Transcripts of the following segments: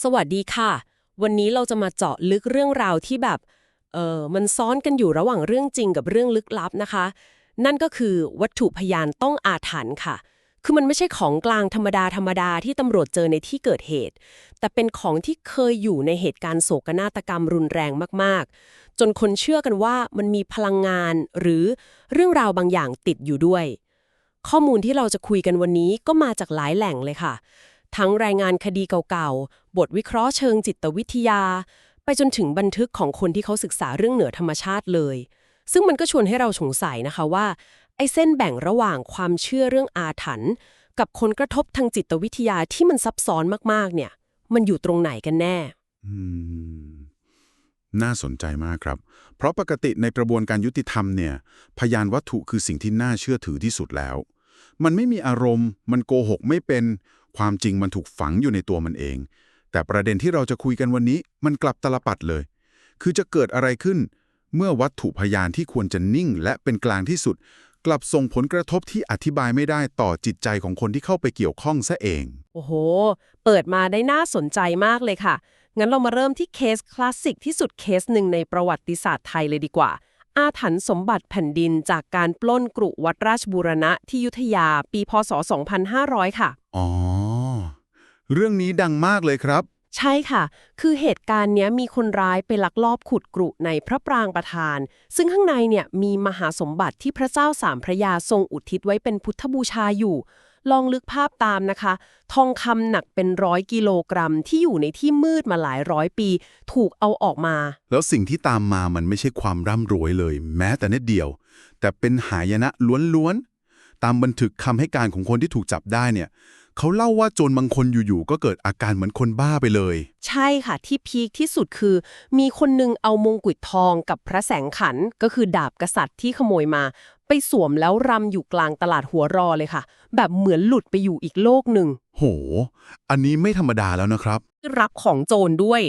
สวัสดีค่ะ วันนี้เราจะมาเจาะลึกเรื่องราวที่แบบ เออมันซ้อนกันอยู่ระหว่างเรื่องจริงกับเรื่องลึกลับนะคะ นั่นก็คือวัตถุพยานต้องอาถรรพ์ค่ะ คือมันไม่ใช่ของกลางธรรมดาธรรมดาที่ตำรวจเจอในที่เกิดเหตุ แต่เป็นของที่เคยอยู่ในเหตุการณ์โศกนาฏกรรมรุนแรงมากๆ จนคนเชื่อกันว่ามันมีพลังงานหรือเรื่องราวบางอย่างติดอยู่ด้วย ข้อมูลที่เราจะคุยกันวันนี้ก็มาจากหลายแหล่งเลยค่ะ ทั้งรายงานคดีเก่าๆ บทวิเคราะห์เชิงจิตวิทยา ไปจนถึงบันทึกของคนที่เขาศึกษาเรื่องเหนือธรรมชาติเลย ซึ่งมันก็ชวนให้เราสงสัยนะคะว่า ไอ้เส้นแบ่งระหว่างความเชื่อเรื่องอาถรรพ์กับผลกระทบทางจิตวิทยาที่มันซับซ้อนมากๆ เนี่ย มันอยู่ตรงไหนกันแน่อืน่าสนใจมากครับ เพราะปกติในกระบวนการยุติธรรมเนี่ย พยานวัตถุคือสิ่งที่น่าเชื่อถือที่สุดแล้ว มันไม่มีอารมณ์ มันโกหกไม่เป็น ความจริงมันถูกฝังอยู่ในตัวมันเอง แต่ประเด็นที่เราจะคุยกันวันนี้มันกลับตลปัดเลย คือจะเกิดอะไรขึ้น เมื่อวัตถุพยานที่ควรจะนิ่ง และเป็นกลางที่สุด กลับส่งผลกระทบที่อธิบายไม่ได้ต่อจิตใจของคนที่เข้าไปเกี่ยวข้องซะเอง โอ้โห เปิดมาได้น่าสนใจมากเลยค่ะ งั้นเรามาเริ่มที่เคสคลาสสิกที่สุดเคสหนึ่งในประวัติศาสตร์ไทยเลยดีกว่าอาถรรพ์สมบัติแผ่นดินจากการปล้นกรุวัดราชบูรณะที่อยุธยาปีพศ 2500 ค่ะ อ๋อ เรื่องนี้ดังมากเลยครับ ใช่ค่ะ คือเหตุการณ์เนี้ยมีคนร้ายไปลักลอบขุดกรุในพระปรางประธาน ซึ่งข้างในเนี่ยมีมหาสมบัติที่พระเจ้าสามพระยาทรงอุทิศไว้เป็นพุทธบูชาอยู่ ลองลึกภาพตามนะคะ ทองคำหนักเป็นร้อยกิโลกรัมที่อยู่ในที่มืดมาหลายร้อยปี ถูกเอาออกมา แล้วสิ่งที่ตามมามันไม่ใช่ความร่ำรวยเลย แม้แต่นิดเดียว แต่เป็นหายนะล้วนๆตามบันทึกคำให้การของคนที่ถูกจับได้เนี่ย เขาเล่าว่าโจรบางคนอยู่ๆก็เกิดอาการเหมือนคนบ้าไปเลย ใช่ค่ะที่พีคที่สุดคือ มีคนหนึงเอามงกุฎทองกับพระแสงขันก็คือดาบกษัตริย์ที่ขโมยมา ไปสวมแล้วรำอยู่กลางตลาดหัวรอเลยค่ะ แบบเหมือนหลุดไปอยู่อีกโลกหนึ่งโห อันนี้ไม่ธรรมดาแล้วนะครับ รับของโจรด้วย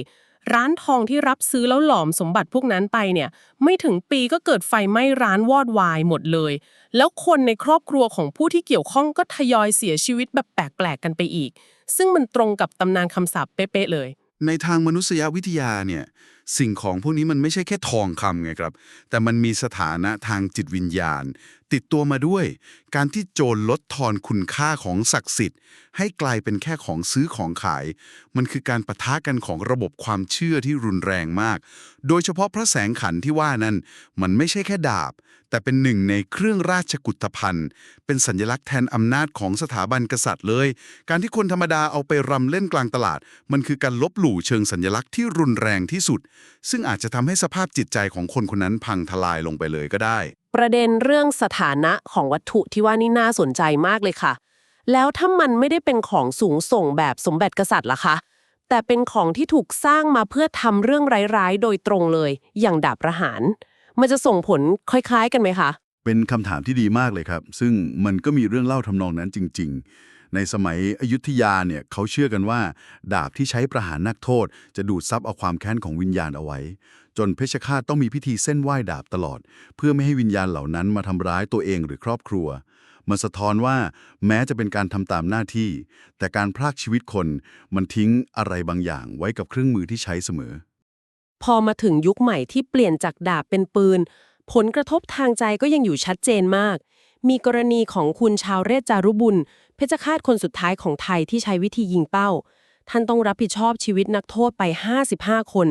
ร้านทองที่รับซื้อแล้วหลอมสมบัติพวกนั้นไปเนี่ย ไม่ถึงปีก็เกิดไฟไหม้ร้านวอดวายหมดเลย แล้วคนในครอบครัวของผู้ที่เกี่ยวข้องก็ทยอยเสียชีวิตแบบแปลกๆกันไปอีก ซึ่งมันตรงกับตำนานคำสาปเป๊ะๆเลย ในทางมนุษยวิทยาเนี่ย สิ่งของพวกนี้มันไม่ใช่แค่ทองคำไงครับ แต่มันมีสถานะทางจิตวิญญาณ ติดตัวมาด้วย การที่โจรลดทอนคุณค่าของศักดิ์สิทธิ์ ให้กลายเป็นแค่ของซื้อของขาย มันคือการปะทะกันของระบบความเชื่อที่รุนแรงมาก โดยเฉพาะพระแสงขันที่ว่านั้น มันไม่ใช่แค่ดาบ แต่เป็นหนึ่งในเครื่องราชกุฏภัณฑ์เป็นสัญลักษณ์แทนอำนาจของสถาบันกษัตริย์เลย การที่คนธรรมดาเอาไปรำเล่นกลางตลาด มันคือการลบหลู่เชิงสัญลักษณ์ที่รุนแรงที่สุดซึ่งอาจจะทำให้สภาพจิตใจของคนคนนั้นพังทลายลงไปเลยก็ได้ ประเด็นเรื่องสถานะของวัตถุที่ว่านี่น่าสนใจมากเลยค่ะ แล้วถ้ามันไม่ได้เป็นของสูงส่งแบบสมบัติกษัตริย์ล่ะคะ แต่เป็นของที่ถูกสร้างมาเพื่อทำเรื่องร้ายๆ โดยตรงเลย อย่างดาบประหาร มันจะส่งผลคล้ายๆ กันไหมคะ เป็นคำถามที่ดีมากเลยครับ ซึ่งมันก็มีเรื่องเล่าทำนองนั้นจริง ๆ ในสมัยอยุธยาเนี่ยเขาเชื่อกันว่า ดาบที่ใช้ประหารนักโทษ จะดูดซับเอาความแค้นของวิญญาณเอาไว้ จนเพชฌฆาตต้องมีพิธีเส้นไหว้ดาบตลอด เพื่อไม่ให้วิญญาณเหล่านั้นมาทำร้ายตัวเองหรือครอบครัวมันสะท้อนว่าแม้จะเป็นการทำตามหน้าที่ แต่การพรากชีวิตคนมันทิ้งอะไรบางอย่างไว้กับเครื่องมือที่ใช้เสมอ พอมาถึงยุคใหม่ที่เปลี่ยนจากดาบเป็นปืน ผลกระทบทางใจก็ยังอยู่ชัดเจนมาก มีกรณีของคุณชาวเรศจารุบุญ เพชฌฆาตคนสุดท้ายของไทยที่ใช้วิธียิงเป้า ท่านต้องรับผิดชอบชีวิตนักโทษไป 55 คน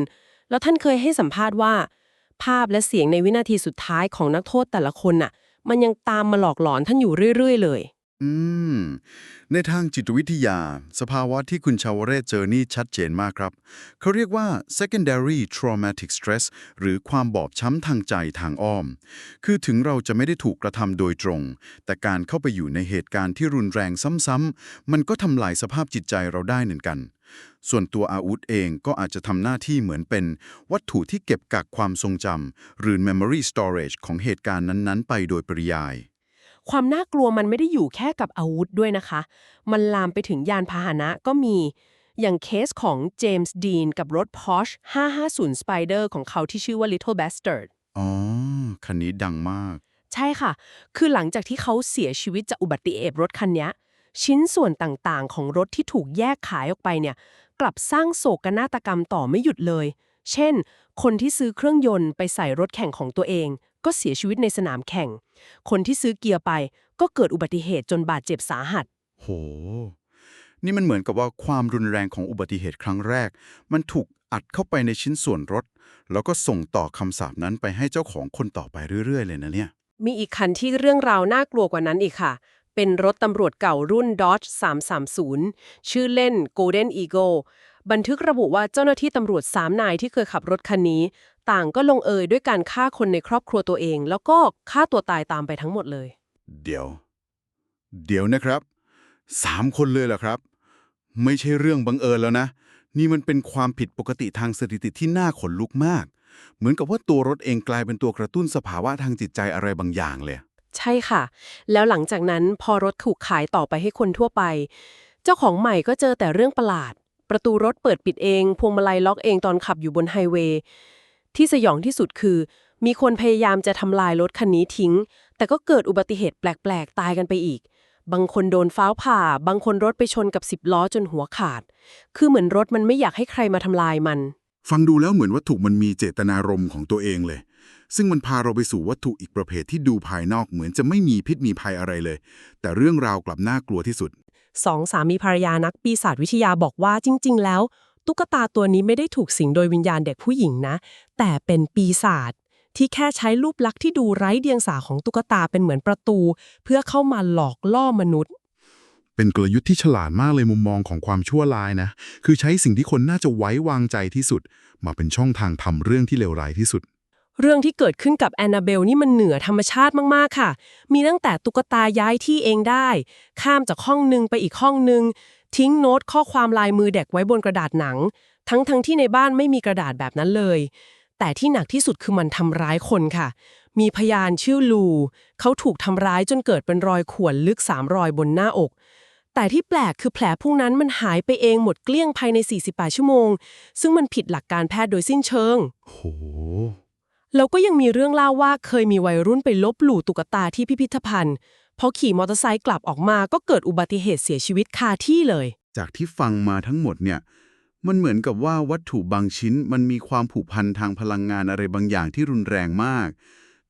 แล้วท่านเคยให้สัมภาษณ์ว่า ภาพและเสียงในวินาทีสุดท้ายของนักโทษแต่ละคนน่ะ มันยังตามมาหลอกหลอนท่านอยู่เรื่อย ๆ เลย อืม ในทางจิตวิทยา สภาวะที่คุณชาวเรศเจอนี่ชัดเจนมากครับ เขาเรียกว่า secondary traumatic stress หรือความบอบช้ำทางใจทางอ้อม คือถึงเราจะไม่ได้ถูกกระทำโดยตรง แต่การเข้าไปอยู่ในเหตุการณ์ที่รุนแรงซ้ำๆ มันก็ทำลายสภาพจิตใจเราได้เหมือนกัน ส่วนตัวอาวุธเองก็อาจจะทำหน้าที่เหมือนเป็น วัตถุที่เก็บกักความทรงจำหรือ memory storage ของเหตุการณ์นั้นๆ ไปโดยปริยาย ความน่ากลัวมันไม่ได้อยู่แค่กับอาวุธด้วยนะคะ มันลามไปถึงยานพาหนะก็มี อย่างเคสของเจมส์ดีนกับรถ Porsche 550 Spider ของเขาที่ชื่อว่า Little Bastard อ๋อ คันนี้ดังมาก ใช่ค่ะ คือหลังจากที่เขาเสียชีวิตจากอุบัติเหตุรถคันเนี้ยชิ้นส่วนต่างๆ ของรถที่ถูกแยกขายออกไปเนี่ย กลับสร้างโศกนาฏกรรมต่อไม่หยุดเลย เช่น คนที่ซื้อเครื่องยนต์ไปใส่รถแข่งของตัวเอง ก็เสียชีวิตในสนามแข่ง คนที่ซื้อเกียร์ไปก็เกิดอุบัติเหตุจนบาดเจ็บสาหัส โห นี่มันเหมือนกับว่าความรุนแรงของอุบัติเหตุครั้งแรก มันถูกอัดเข้าไปในชิ้นส่วนรถ แล้วก็ส่งต่อคำสาปนั้นไปให้เจ้าของคนต่อไปเรื่อย ๆ เลยนะเนี่ย มีอีกคันที่เรื่องราวน่ากลัวกว่านั้นอีกค่ะ เป็นรถตำรวจเก่ารุ่น Dodge 330 ชื่อเล่น Golden Eagle บันทึกระบุว่าเจ้าหน้าที่ตำรวจ3นายที่เคยขับรถคันนี้ ต่างก็ลงเอยด้วยการฆ่าคนในครอบครัวตัวเอง แล้วก็ฆ่าตัวตายตามไปทั้งหมดเลย เดี๋ยว เดี๋ยวนะครับสามคนเลยเหรอครับ ไม่ใช่เรื่องบังเอิญแล้วนะ นี่มันเป็นความผิดปกติทางสถิติที่น่าขนลุกมาก เหมือนกับว่าตัวรถเองกลายเป็นตัวกระตุ้นสภาวะทางจิตใจอะไรบางอย่างเลย ใช่ค่ะ แล้วหลังจากนั้นพอรถถูกขายต่อไปให้คนทั่วไป เจ้าของใหม่ก็เจอแต่เรื่องประหลาด ประตูรถเปิดปิดเองพวงมาลัยล็อกเองตอนขับอยู่บนไฮเวย์ ที่สยองที่สุดคือ มีคนพยายามจะทำลายรถคันนี้ทิ้ง แต่ก็เกิดอุบัติเหตุแปลกๆ ตายกันไปอีก บางคนโดนฟ้าผ่า บางคนรถไปชนกับสิบล้อจนหัวขาด คือเหมือนรถมันไม่อยากให้ใครมาทำลายมัน ฟังดูแล้วเหมือนวัตถุมันมีเจตนารมณ์ของตัวเองเลย ซึ่งมันพาเราไปสู่วัตถุอีกประเภทที่ดูภายนอกเหมือนจะไม่มีพิษมีภัยอะไรเลย แต่เรื่องราวกลับน่ากลัวที่สุดสองสามีภรรยานักปีศาจวิทยาบอกว่าจริง ๆ แล้ว ตุ๊กตาตัวนี้ไม่ได้ถูกสิงโดยวิญญาณเด็กผู้หญิงนะ แต่เป็นปีศาจที่แค่ใช้รูปลักษณ์ที่ดูไร้เดียงสาของตุ๊กตาเป็นเหมือนประตู เพื่อเข้ามาหลอกล่อมนุษย์ เป็นกลยุทธ์ที่ฉลาดมากเลยมุมมองของความชั่วร้ายนะ คือใช้สิ่งที่คนน่าจะไว้วางใจที่สุด มาเป็นช่องทางทำเรื่องที่เลวร้ายที่สุด เรื่องที่เกิดขึ้นกับแอนนาเบลนี่มันเหนือธรรมชาติมากๆค่ะ มีตั้งแต่ตุ๊กตาย้ายที่เองได้ ข้ามจากห้องหนึ่งไปอีกห้องหนึ่ง ทิ้งโน้ตข้อความลายมือเด็กไว้บนกระดาษหนัง ทั้งทั้งที่ในบ้านไม่มีกระดาษแบบนั้นเลย แต่ที่หนักที่สุดคือมันทำร้ายคนค่ะ มีพยานชื่อลู เขาถูกทำร้ายจนเกิดเป็นรอยข่วนลึกสามรอยบนหน้าอก แต่ที่แปลกคือแผลพวกนั้นมันหายไปเองหมดเกลี้ยงภายใน 48 ชั่วโมง ซึ่งมันผิดหลักการแพทย์โดยสิ้นเชิงโหแล้วก็ยังมีเรื่องเล่าว่าเคยมีวัยรุ่นไปลบหลู่ตุ๊กตาที่พิพิธภัณฑ์ พอขี่มอเตอร์ไซค์กลับออกมาก็เกิดอุบัติเหตุเสียชีวิตคาที่เลย จากที่ฟังมาทั้งหมดเนี่ย มันเหมือนกับว่าวัตถุบางชิ้นมันมีความผูกพันทางพลังงานอะไรบางอย่างที่รุนแรงมาก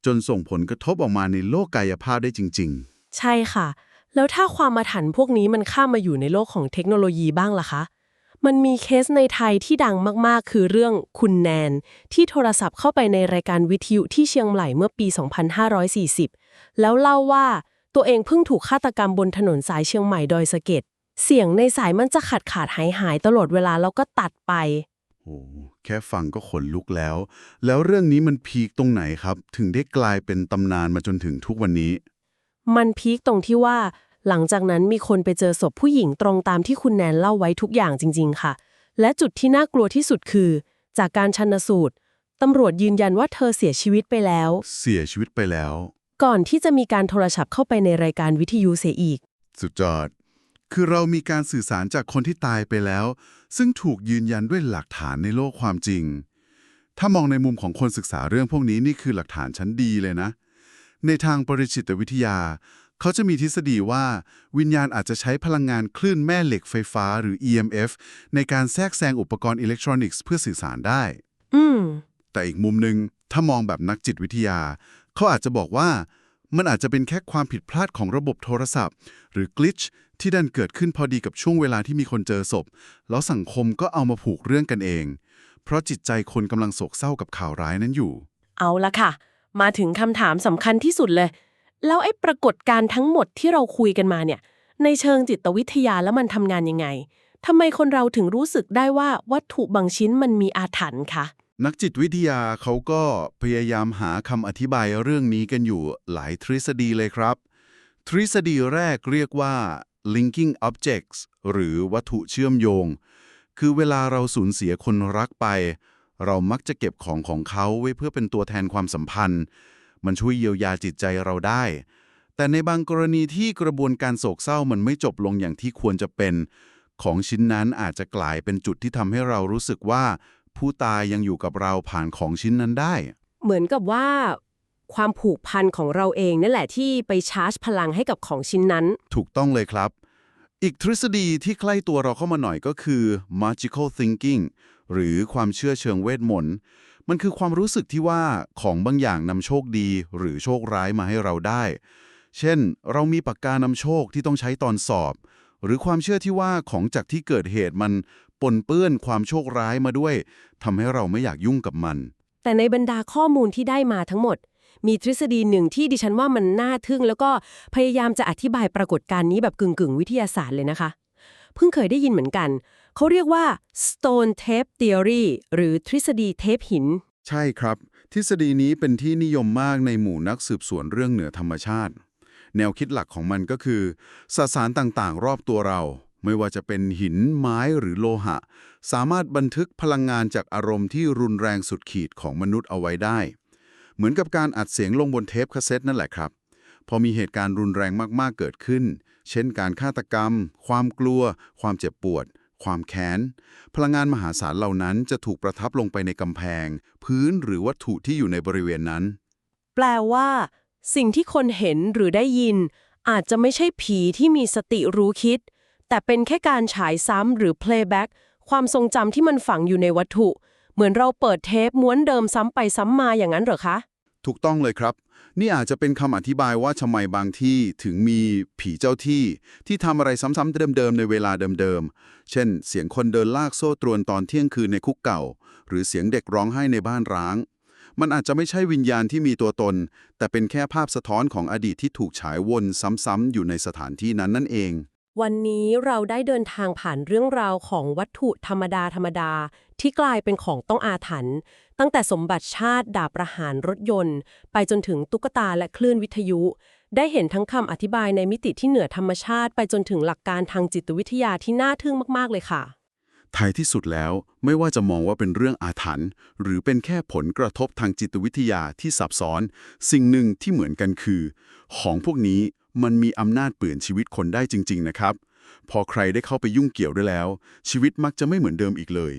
จนส่งผลกระทบออกมาในโลกกายภาพได้จริงใช่ค่ะ แล้วถ้าความมาถันพวกนี้มันข้ามมาอยู่ในโลกของเทคโนโลยีบ้างล่ะคะมันมีเคสในไทยที่ดังมาก ๆ คือเรื่องคุณแนน ที่โทรศัพท์เข้าไปในรายการวิทยุที่เชียงใหม่เมื่อปี 2540 แล้วเล่าว่า ตัวเองเพิ่งถูกฆาตกรรมบนถนนสายเชียงใหม่ดอยสะเก็ด เสียงในสายมันจะขาดขาดหายหายๆตลอดเวลาแล้วก็ตัดไปๆโอ้แค่ฟังก็ขนลุกแล้ว แล้วเรื่องนี้มันพีคตรงไหนครับ ถึงได้กลายเป็นตำนานมาจนถึงทุกวันนี้ มันพีคตรงที่ว่า หลังจากนั้นมีคนไปเจอศพผู้หญิงตรงตามที่คุณแนนเล่าไว้ทุกอย่างจริง ๆ ค่ะ และจุดที่น่ากลัวที่สุดคือ จากการชันสูตรตำรวจยืนยันว่าเธอเสียชีวิตไปแล้ว เสียชีวิตไปแล้ว ก่อนที่จะมีการโทรศัพท์เข้าไปในรายการวิทยุเสียอีก สุดยอด คือเรามีการสื่อสารจากคนที่ตายไปแล้ว ซึ่งถูกยืนยันด้วยหลักฐานในโลกความจริง ถ้ามองในมุมของคนศึกษาเรื่องพวกนี้นี่คือหลักฐานชั้นดีเลยนะ ในทางปริจิตวิทยา เขาจะมีทฤษฎีว่า วิญญาณอาจจะใช้พลังงานคลื่นแม่เหล็กไฟฟ้าหรือ EMF ในการแทรกแซงอุปกรณ์อิเล็กทรอนิกส์เพื่อสื่อสารได้ อืม แต่อีกมุมหนึ่งถ้ามองแบบนักจิตวิทยา เขาอาจจะบอกว่ามันอาจจะเป็นแค่ความผิดพลาดของระบบโทรศัพท์ หรือ glitch ที่ดันเกิดขึ้นพอดีกับช่วงเวลาที่มีคนเจอศพ แล้วสังคมก็เอามาผูกเรื่องกันเอง เพราะจิตใจคนกำลังโศกเศร้ากับข่าวร้ายนั้นอยู่ เอาละค่ะ มาถึงคำถามสำคัญที่สุดเลย แล้วไอ้ปรากฏการณ์ทั้งหมดที่เราคุยกันมาเนี่ย ในเชิงจิตวิทยาแล้วมันทำงานยังไงทำไมคนเราถึงรู้สึกได้ว่าวัตถุบางชิ้นมันมีอาถรรพ์คะ นักจิตวิทยาเขาก็พยายามหาคำอธิบายเรื่องนี้กันอยู่หลายทฤษฎีเลยครับ ทฤษฎีแรกเรียกว่า linking objects หรือวัตถุเชื่อมโยง คือเวลาเราสูญเสียคนรักไป เรามักจะเก็บของของเขาไว้เพื่อเป็นตัวแทนความสัมพันธ์ มันช่วยเยียวยาจิตใจเราได้ แต่ในบางกรณีที่กระบวนการโศกเศร้ามันไม่จบลงอย่างที่ควรจะเป็น ของชิ้นนั้นอาจจะกลายเป็นจุดที่ทำให้เรารู้สึกว่า ผู้ตายยังอยู่กับเราผ่านของชิ้นนั้นได้ เหมือนกับว่า ความผูกพันของเราเองนั่นแหละที่ไปชาร์จพลังให้กับของชิ้นนั้น ถูกต้องเลยครับ อีกทฤษฎีที่ใกล้ตัวเราเข้ามาหน่อยก็คือ magical thinking หรือความเชื่อเชิงเวทมนต์มันคือความรู้สึกที่ว่าของบางอย่างนำโชคดีหรือโชคร้ายมาให้เราได้ เช่น เรามีปากกานำโชคที่ต้องใช้ตอนสอบ หรือความเชื่อที่ว่าของจากที่เกิดเหตุมัน ปนเปื้อนความโชคร้ายมาด้วยทำให้เราไม่อยากยุ่งกับมัน แต่ในบรรดาข้อมูลที่ได้มาทั้งหมด มีทฤษฎีหนึ่งที่ดิฉันว่ามันน่าทึ่ง แล้วก็พยายามจะอธิบายปรากฏการณ์นี้แบบกึ่งๆ วิทยาศาสตร์เลยนะคะ เพิ่งเคยได้ยินเหมือนกัน เขาเรียกว่า stone tape theory หรือทฤษฎีเทปหิน ใช่ครับ ทฤษฎีนี้เป็นที่นิยมมากในหมู่นักสืบสวนเรื่องเหนือธรรมชาติ แนวคิดหลักของมันก็คือสสารต่างๆ รอบตัวเรา ไม่ว่าจะเป็นหินไม้หรือโลหะ สามารถบันทึกพลังงานจากอารมณ์ที่รุนแรงสุดขีดของมนุษย์เอาไว้ได้ เหมือนกับการอัดเสียงลงบนเทปคาสเซ็ตนั่นแหละครับ พอมีเหตุการณ์รุนแรงมากๆเกิดขึ้น เช่นการฆาตกรรม ความกลัว ความเจ็บปวด ความแค้น พลังงานมหาศาลเหล่านั้นจะถูกประทับลงไปในกำแพง พื้นหรือวัตถุที่อยู่ในบริเวณนั้น แปลว่า สิ่งที่คนเห็นหรือได้ยิน อาจจะไม่ใช่ผีที่มีสติรู้คิด แต่เป็นแค่การฉายซ้ำหรือ playback ความทรงจำที่มันฝังอยู่ในวัตถุ เหมือนเราเปิดเทปม้วนเดิมซ้ำไปซ้ำมาอย่างนั้นเหรอคะ ถูกต้องเลยครับ นี่อาจจะเป็นคำอธิบายว่าทำไมบางที่ถึงมีผีเจ้าที่ ที่ทำอะไรซ้ำๆเดิมๆในเวลาเดิมๆ เช่น เสียงคนเดินลากโซ่ตรวนตอนเที่ยงคืนในคุกเก่า หรือเสียงเด็กร้องไห้ในบ้านร้าง มันอาจจะไม่ใช่วิญญาณที่มีตัวตน แต่เป็นแค่ภาพสะท้อนของอดีตที่ถูกฉายวนซ้ำๆอยู่ในสถานที่นั้นนั่นเอง วันนี้เราได้เดินทางผ่านเรื่องราวของวัตถุธรรมดาธรรมดา ที่กลายเป็นของต้องอาถรรพ์ตั้งแต่สมบัติชาติดาบประหารรถยนต์ ไปจนถึงตุ๊กตาและคลื่นวิทยุ ได้เห็นทั้งคำอธิบายในมิติที่เหนือธรรมชาติ ไปจนถึงหลักการทางจิตวิทยาที่น่าทึ่งมาก ๆ เลยค่ะท้ายที่สุดแล้วไม่ว่าจะมองว่าเป็นเรื่องอาถรรพ์หรือเป็นแค่ผลกระทบทางจิตวิทยาที่ซับซ้อน สิ่งหนึ่งที่เหมือนกันคือ ของพวกนี้ มันมีอำนาจเปลี่ยนชีวิตคนได้จริง ๆ นะครับ พอใครได้เข้าไปยุ่งเกี่ยวด้วยแล้ว ชีวิตมักจะไม่เหมือนเดิมอีกเลย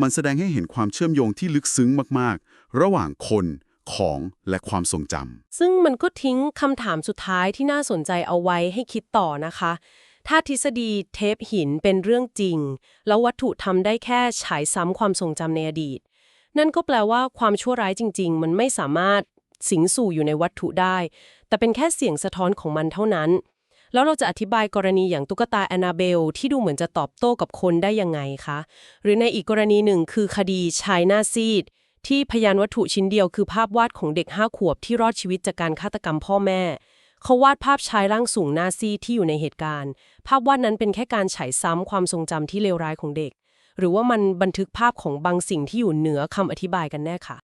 มันแสดงให้เห็นความเชื่อมโยงที่ลึกซึ้งมากๆ ระหว่างคน ของและความทรงจำซึ่งมันก็ทิ้งคำถามสุดท้ายที่น่าสนใจเอาไว้ให้คิดต่อนะคะ ถ้าทฤษฎีเทปหินเป็นเรื่องจริง แล้ววัตถุทำได้แค่ฉายซ้ำความทรงจำในอดีต นั่นก็แปลว่าความชั่วร้ายจริง ๆ มันไม่สามารถ สิงสู่อยู่ในวัตถุได้ แต่เป็นแค่เสียงสะท้อนของมันเท่านั้น แล้วเราจะอธิบายกรณีอย่างตุ๊กตาแอนนาเบล ที่ดูเหมือนจะตอบโต้กับคนได้ยังไงคะ หรือในอีกกรณีหนึ่งคือคดีชายหน้าซีด ที่พยานวัตถุชิ้นเดียวคือภาพวาดของเด็กห้าขวบที่รอดชีวิตจากการฆาตกรรมพ่อแม่เขาวาดภาพชายร่างสูงหน้าซีดที่อยู่ในเหตุการณ์ ภาพวาดนั้นเป็นแค่การฉายซ้ำความทรงจำที่เลวร้ายของเด็ก หรือว่ามันบันทึกภาพของบางสิ่งที่อยู่เหนือคำอธิบายกันแน่ค่ะ